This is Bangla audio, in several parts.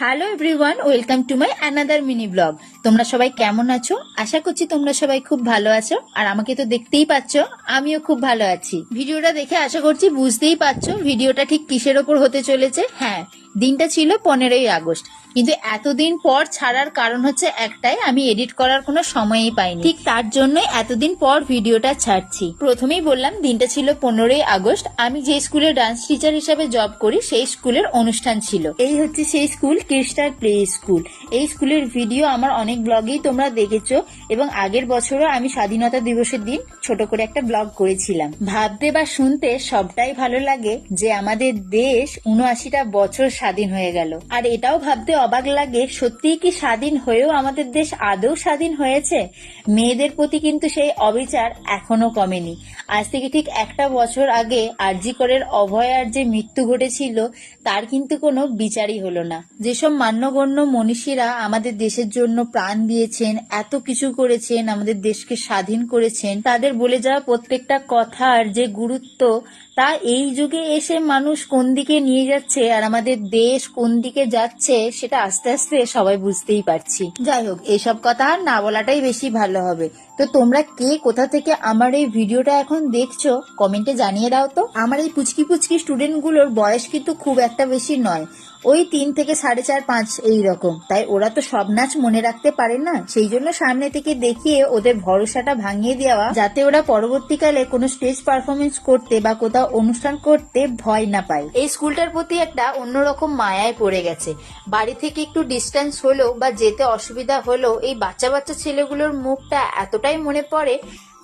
Hello everyone welcome to my another mini blog তোমরা সবাই কেমন আছো? আশা করছি তোমরা সবাই খুব ভালো আছো। আর আমাকে তো দেখতেই পাচ্ছ, আমিও খুব ভালো আছি। ভিডিওটা দেখে আশা করছি বুঝতেই পারছ, ভিডিওটা ঠিক কিসের ওপর হতে চলেছে? হ্যাঁ দিনটা ছিল পনেরোই আগস্ট। কিন্তু এতদিন পর ছাড়ার কারণ হচ্ছে একটাই, আমি এডিট করার কোনো সময়ই পাইনি। ঠিক তার জন্যই এতদিন পর ভিডিওটা ছাড়ছি। প্রথমেই বললাম, দিনটা ছিল পনেরোই আগস্ট। আমি যে স্কুলে ডান্স টিচার হিসেবে জব করি, সেই স্কুলের অনুষ্ঠান ছিল। এই হচ্ছে সেই স্কুল ক্রিস্টার প্লে স্কুল এই স্কুলের ভিডিও আমার অনেক ব্লগেই তোমরা দেখেছ এবং আগের বছরও আমি স্বাধীনতা দিবসের দিন ছোট করে একটা ব্লগ করেছিলাম। ভাবতে বা শুনতে সবটাই ভালো লাগে যে আমাদের দেশ উনআশিটা বছর স্বাধীন হয়ে গেল। আর এটাও ভাবতে অবাক লাগে, সত্যিই কি স্বাধীন হয়েও আমাদের দেশ আদৌ স্বাধীন হয়েছে? মেয়েদের প্রতি কিন্তু সেই অবিচার এখনও কমেনি। আজ থেকে ঠিক একটা বছর আগে আরজিকরের অভয়ার যে মৃত্যু ঘটেছিল, তার কিন্তু কোনো বিচারই হলো না। যেসব মান্যগণ্য মনীষীরা আমাদের দেশের জন্য প্রাণ দিয়েছেন, এত কিছু করেছেন, আমাদের দেশকে স্বাধীন করেছেন, তাদের বলে যাওয়া প্রত্যেকটা কথার যে গুরুত্ব, তা এই যুগে এসে মানুষ কোন দিকে নিয়ে যাচ্ছে আর আমাদের দেশ কোন দিকে যাচ্ছে, সেটা আস্তে আস্তে সবাই বুঝতেই পারছি। যাই হোক এইসব কথা আর না বলাটাই বেশি ভালো হবে। তো তোমরা কে কোথা থেকে আমার এই ভিডিওটা এখন দেখছ কমেন্টে জানিয়ে দাও তো। আমার এই পুচকি পুচকি স্টুডেন্টগুলোর বয়স কিন্তু খুব একটা বেশি নয়। ওই তিন থেকে সাড়ে চার, পাঁচ এই রকম তাই ওরা তো সব নাচ মনে রাখতে পারে না। সেই জন্য সামনে থেকে দেখিয়ে ওদের ভরসাটা ভাঙিয়ে দেওয়া, যাতে ওরা পরবর্তীকালে কোনো স্টেজ পারফরমেন্স করতে বা কোথাও অনুষ্ঠান করতে ভয় না পায়। এই স্কুলটার প্রতি একটা অন্যরকম মায়ায় পড়ে গেছে। বাড়ি থেকে একটু ডিস্টেন্স হলেও বা যেতে অসুবিধা হলেও এই বাচ্চা বাচ্চা ছেলেগুলোর মুখটা এতটাই মনে পড়ে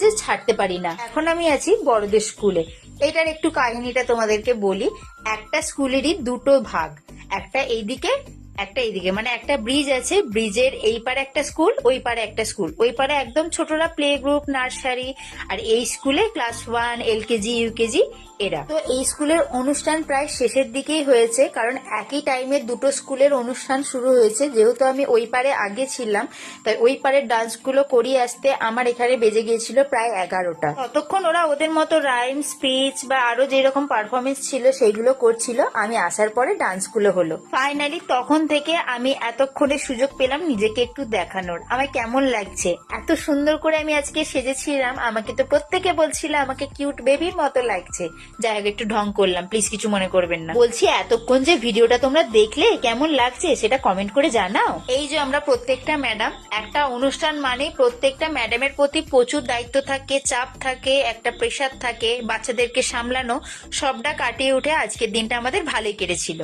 যে ছাড়তে পারি না। এখন আমি আছি বড়দের স্কুলে। এটার একটু কাহিনীটা তোমাদেরকে বলি। একটা স্কুলেরই দুটো ভাগ। একটা এইদিকে একটা এইদিকে মানে একটা ব্রিজ আছে ব্রিজের এই পারে একটা স্কুল ওই পারে একটা স্কুল ওই পারে একদম ছোটরা প্লে গ্রুপ নার্সারি আর এই স্কুলে ক্লাস ওয়ান এলকেজি ইউকেজি এরা। তো এই স্কুলের অনুষ্ঠান প্রায় শেষের দিকেই হয়েছে, কারণ একই টাইমে দুটো স্কুলের অনুষ্ঠান শুরু হয়েছে। যেহেতু আমি ওই পারে আগে ছিলাম, তাই ওই পারের ডান্সগুলো করিয়ে আসতে আমার এখানে বেজে গিয়েছিল প্রায় এগারোটা। ততক্ষণ ওরা ওদের মতো রাইম স্পিচ বা আরও যেরকম পারফরমেন্স ছিল, সেইগুলো করছিল। আমি আসার পরে ডান্সগুলো হলো। ফাইনালি তখন থেকে আমি এতক্ষণে সুযোগ পেলাম নিজেকে একটু দেখানোর। আমার কেমন লাগছে? এত সুন্দর করে আমি আজকে সেজেছিলাম, আমাকে তো প্রত্যেকে বলছিল আমাকে কিউট বেবির মতো লাগছে। যাই হোক, একটু ঢং করলাম, প্লিজ কিছু মনে করবেন না। বলছি, এতক্ষণ যে ভিডিওটা তোমরা দেখলে কেমন লাগছে সেটা কমেন্ট করে জানাও। এই যে আমরা প্রত্যেকটা ম্যাডাম একটা অনুষ্ঠান মানে প্রত্যেকটা ম্যাডামের প্রতি প্রচুর দায়িত্ব থাকে, চাপ থাকে, একটা প্রেশার থাকে, বাচ্চাদেরকে সামলানো, সবটা কাটিয়ে উঠে আজকের দিনটা আমাদের ভালোই কেটেছিল।